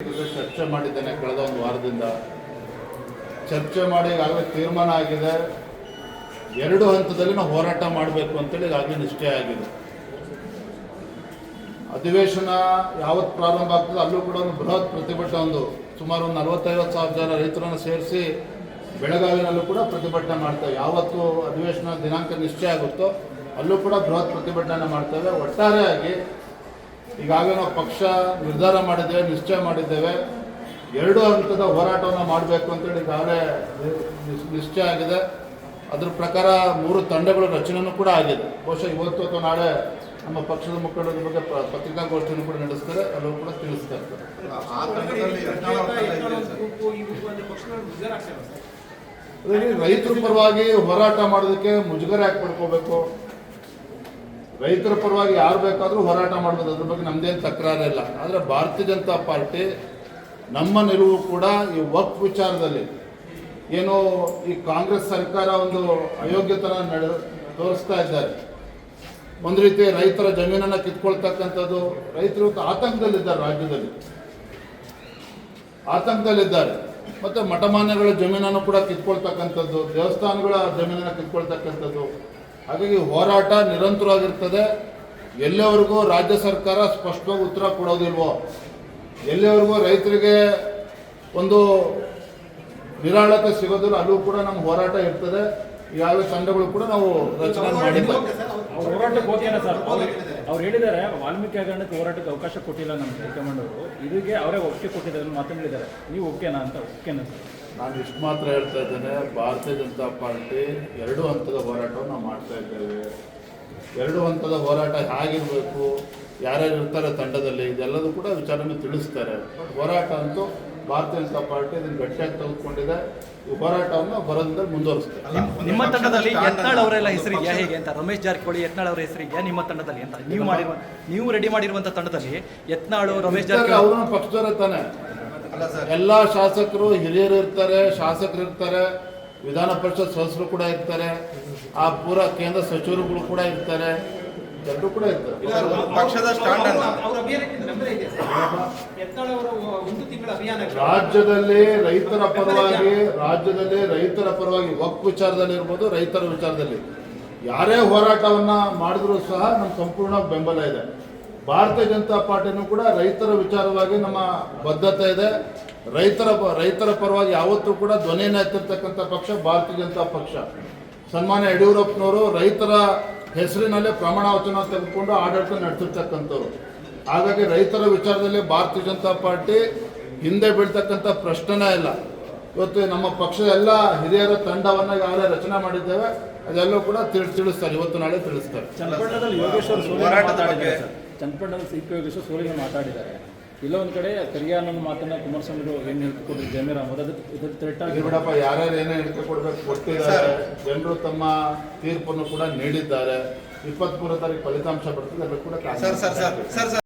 ಚರ್ಚೆ ಮಾಡಿದ್ದೇನೆ ಕಳೆದ ಒಂದು ವಾರದಿಂದ. ಚರ್ಚೆ ಮಾಡಿ ಈಗಾಗಲೇ ತೀರ್ಮಾನ ಆಗಿದೆ. ಎರಡು ಹಂತದಲ್ಲಿ ನಾವು ಹೋರಾಟ ಮಾಡಬೇಕು ಅಂತೇಳಿ ಈಗಾಗಲೇ ನಿಶ್ಚಯ ಆಗಿದೆ. ಅಧಿವೇಶನ ಯಾವತ್ತು ಪ್ರಾರಂಭ ಆಗ್ತದೆ ಅಲ್ಲೂ ಕೂಡ ಒಂದು ಬೃಹತ್ ಪ್ರತಿಭಟನೆ ಒಂದು ಸುಮಾರು ಒಂದು ನಲವತ್ತೈವತ್ತು ಸಾವಿರ ಜನ ರೈತರನ್ನು ಸೇರಿಸಿ ಬೆಳಗಾವಿನಲ್ಲೂ ಕೂಡ ಪ್ರತಿಭಟನೆ ಮಾಡ್ತೇವೆ ಯಾವತ್ತು ಅಧಿವೇಶನ ದಿನಾಂಕ ನಿಶ್ಚಯ ಆಗುತ್ತೋ ಅಲ್ಲೂ ಕೂಡ ಬೃಹತ್ ಪ್ರತಿಭಟನೆ ಮಾಡ್ತೇವೆ ಒಟ್ಟಾರೆಯಾಗಿ ಈಗಾಗಲೇ ನಾವು ಪಕ್ಷ ನಿರ್ಧಾರ ಮಾಡಿದ್ದೇವೆ ನಿಶ್ಚಯ ಮಾಡಿದ್ದೇವೆ. ಎರಡು ಹಂತದ ಹೋರಾಟವನ್ನು ಮಾಡಬೇಕು ಅಂತೇಳಿ ಈಗಾಗಲೇ ನಿಶ್- ನಿಶ್ಚಯ ಆಗಿದೆ. ಅದ್ರ ಪ್ರಕಾರ ಮೂರು ತಂಡಗಳ ರಚನೆಯೂ ಕೂಡ ಆಗಿದೆ. ಬಹುಶಃ ಇವತ್ತು ಅಥವಾ ನಾಳೆ ನಮ್ಮ ಪಕ್ಷದ ಮುಖಂಡರ ಬಗ್ಗೆ ಪತ್ರಿಕಾಗೋಷ್ಠಿಯನ್ನು ಕೂಡ ನಡೆಸ್ತಾರೆ ಅಲ್ಲೂ ಕೂಡ ತಿಳಿಸ್ತಾ ಇರ್ತಾರೆ ರೈತರ ಪರವಾಗಿ ಹೋರಾಟ ಮಾಡೋದಕ್ಕೆ ಮುಜುಗರ ಯಾಕೆ ಪಡ್ಕೋಬೇಕು? ರೈತರ ಪರವಾಗಿ ಯಾರು ಬೇಕಾದರೂ ಹೋರಾಟ ಮಾಡ್ಬೋದು. ಅದ್ರ ಬಗ್ಗೆ ನಮ್ದೇನು ತಕರಾರು ಇಲ್ಲ. ಆದರೆ ಭಾರತೀಯ ಜನತಾ ಪಾರ್ಟಿ ನಮ್ಮ ನಿಲುವು ಕೂಡ ಈ ವಕ್ ವಿಚಾರದಲ್ಲಿ. ಏನು ಈ ಕಾಂಗ್ರೆಸ್ ಸರ್ಕಾರ ಒಂದು ಅಯೋಗ್ಯತನ ನಡೆ, ತೋರಿಸ್ತಾ ಇದ್ದಾರೆ. ಒಂದು ರೀತಿ ರೈತರ ಜಮೀನನ್ನು ಕಿತ್ಕೊಳ್ತಕ್ಕಂಥದ್ದು, ರೈತರು ಆತಂಕದಲ್ಲಿದ್ದಾರೆ ರಾಜ್ಯದಲ್ಲಿ. ಆತಂಕದಲ್ಲಿದ್ದಾರೆ. ಮತ್ತು ಮಠಮಾನ್ಯಗಳ ಜಮೀನನ್ನು ಕೂಡ ಕಿತ್ಕೊಳ್ತಕ್ಕಂಥದ್ದು, ದೇವಸ್ಥಾನಗಳ ಜಮೀನನ್ನು ಕಿತ್ಕೊಳ್ತಕ್ಕಂಥದ್ದು ಹಾಗಾಗಿ ಹೋರಾಟ ನಿರಂತರವಾಗಿರ್ತದೆ. ಎಲ್ಲಿವರೆಗೂ ರಾಜ್ಯ ಸರ್ಕಾರ ಸ್ಪಷ್ಟವಾಗಿ ಉತ್ತರ ಕೊಡೋದಿಲ್ವೋ ಎಲ್ಲಿವರೆಗೂ ರೈತರಿಗೆ ಒಂದು ನಿರಾಳತೆ ಸಿಗೋದಿಲ್ಲ ಅಲ್ಲೂ ಕೂಡ ನಮ್ಮ ಹೋರಾಟ ಇರ್ತದೆ. ಯಾವ ತಂಡಗಳು ಕೂಡ ನಾವು ರಚನೆ ಮಾಡಿದ್ದೇವೆ ಅವ್ರ ಹೇಳಿದ್ದಾರೆ, ವಾಲ್ಮೀಕಿ ಹಗರಣಕ್ಕೆ ಹೋರಾಟಕ್ಕೆ ಅವಕಾಶ ಕೊಟ್ಟಿಲ್ಲ ನಮ್ಮ ಹೈಕಮಾಂಡ್ ಅವರು ಇದಕ್ಕೆ ಅವರೇ ಒಪ್ಪಿಗೆ ಕೊಟ್ಟಿದ್ದಾರೆ ಅಂತ ಹೇಳಿದ್ದಾರೆ. ನೀವು ಓಕೆನಾ ಅಂತ ಓಕೆನಾ ಸರ್ ನಾನು ಇಷ್ಟು ಮಾತ್ರ ಹೇಳ್ತಾ ಇದ್ದೇನೆ, ಭಾರತೀಯ ಜನತಾ ಪಾರ್ಟಿ ಎರಡು ಹಂತದ ಹೋರಾಟವನ್ನು ಮಾಡ್ತಾ ಇದ್ದೇವೆ. ಎರಡು ಹಂತದ ಹೋರಾಟ ಹೇಗಿರಬೇಕು, ಯಾರ್ಯಾರು ಇರ್ತಾರೆ ತಂಡದಲ್ಲಿ, ಇದೆಲ್ಲದೂ ಕೂಡ ವಿಚಾರವನ್ನು ತಿಳಿಸ್ತಾರೆ. ಹೋರಾಟ ಅಂತೂ ಭಾರತೀಯ ಜನತಾ ಪಾರ್ಟಿ ಅದನ್ನು ಗಟ್ಟಿಯಾಗಿ ತೆಗೆದುಕೊಂಡಿದೆ. ಹೋರಾಟವನ್ನು ಬರೋದ್ರಿಂದ ಮುಂದುವರಿಸ್ತೇವೆ ನಿಮ್ಮ ತಂಡದಲ್ಲಿ ಯತ್ನಾಳ್ ಅವರೆಲ್ಲ ಹೆಸರಿದೆಯಾ ಹೇಗೆ ಅಂತ? ರಮೇಶ್ ಜಾರಕಿಹೊಳಿ ಯತ್ನಾಳ್ ಅವರ ಹೆಸರಿದೆಯಾ ನಿಮ್ಮ ತಂಡದಲ್ಲಿ ಅಂತ? ನೀವು ಮಾಡಿರುವ ನೀವು ರೆಡಿ ಮಾಡಿರುವಂತ ತಂಡದಲ್ಲಿ ಯತ್ನಾಳು ರಮೇಶ್ ಜಾರಕಿಹೊಳಿ ಅವ್ರನ್ನ ಪಕ್ಷದವರೇ ತಾನೆ. ಅಲ್ಲ ಸರ್. ಎಲ್ಲ ಶಾಸಕರು ಹಿರಿಯರು ಇರ್ತಾರೆ ಶಾಸಕರು ಇರ್ತಾರೆ ವಿಧಾನ ಪರಿಷತ್ ಸದಸ್ಯರು ಕೂಡ ಇರ್ತಾರೆ ಆ ಪೂರ ಕೇಂದ್ರ ಸಚಿವರುಗಳು ಕೂಡ ಇರ್ತಾರೆ. ಕೂಡ ಇರ್ತದೆ ಪಕ್ಷದ ಸ್ಟ್ಯಾಂಡ್ ರಾಜ್ಯದಲ್ಲಿ ರೈತರ ಪರವಾಗಿ ರಾಜ್ಯದಲ್ಲಿ ರೈತರ ಪರವಾಗಿ ವಕ್ ವಿಚಾರದಲ್ಲಿ ಇರ್ಬೋದು ರೈತರ ವಿಚಾರದಲ್ಲಿ. ಯಾರೇ ಹೋರಾಟವನ್ನ ಮಾಡಿದ್ರು ಸಹ ನಮ್ಮ ಸಂಪೂರ್ಣ ಬೆಂಬಲ ಇದೆ. ಭಾರತೀಯ ಜನತಾ ಪಾರ್ಟಿನೂ ಕೂಡ ರೈತರ ವಿಚಾರವಾಗಿ ನಮ್ಮ ಬದ್ಧತೆ ಇದೆ. ರೈತರ ಪ- ರೈತರ ಪರವಾಗಿ ಯಾವತ್ತೂ ಕೂಡ ಧ್ವನಿಯನ್ನು ಎತ್ತಿರ್ತಕ್ಕಂಥ ಪಕ್ಷ ಭಾರತೀಯ ಜನತಾ ಪಕ್ಷ. ಸನ್ಮಾನ್ಯ ಯಡಿಯೂರಪ್ಪನವರು ರೈತರ ಹೆಸರಿನಲ್ಲೇ ಪ್ರಮಾಣ ವಚನ ತೆಗೆದುಕೊಂಡು ಆಡಳಿತ ನಡೆಸಿರ್ತಕ್ಕಂಥವ್ರು. ಹಾಗಾಗಿ ರೈತರ ವಿಚಾರದಲ್ಲಿ ಭಾರತೀಯ ಜನತಾ ಪಾರ್ಟಿ ಹಿಂದೆ ಬೀಳ್ತಕ್ಕಂಥ ಪ್ರಶ್ನೆನೇ ಇಲ್ಲ. ಇವತ್ತು ನಮ್ಮ ಪಕ್ಷದ ಎಲ್ಲ ಹಿರಿಯರ ತಂಡವನ್ನು ಈಗಾಗಲೇ ರಚನೆ ಮಾಡಿದ್ದೇವೆ. ಅದೆಲ್ಲವೂ ಕೂಡ ತಿಳಿ ತಿಳಿಸ್ತಾರೆ ಇವತ್ತು ನಾಳೆ ತಿಳಿಸ್ತಾರೆ. ಚನ್ನಪಟ್ಟಣದಲ್ಲಿ ಯೋಗೇಶ್ವರ ಚನ್ನಪಟ್ಟಣದಲ್ಲಿ ಸಿ ಪಿ ಯೋಗೇಶ್ವರ್ ಸೋಲಿನ ಮಾತಾಡಿದ್ದಾರೆ. ಇಲ್ಲ ಒಂದು ಕಡೆ ಕರಿಯ ಅನ್ನೋ ಮಾತನ್ನ ಕುಮಾರಸ್ವಾಮಿ ಏನು ಹೇಳ್ಕೊಡ್ರಿ ಜಮೀರ್ ಅಹಮದ್ ಅದಕ್ಕೆ ಇದ್ರ ಥ್ರೆಟ್ ಆಗಿ ಬಿಡಪ್ಪ ಯಾರ್ಯಾರು ಏನೇ ಹೇಳ್ಕೊಡ್ಬೇಕು ಕೊಡಬೇಕು ಕೊಟ್ಟಿದ್ದಾರೆ ಜನರು ತಮ್ಮ ತೀರ್ಪನ್ನು ಕೂಡ ನೀಡಿದ್ದಾರೆ. ಇಪ್ಪತ್ತ್ಮೂರು ತಾರೀಕು ಫಲಿತಾಂಶ ಬರ್ತದೆ ಅದಕ್ಕೆ ಕೂಡ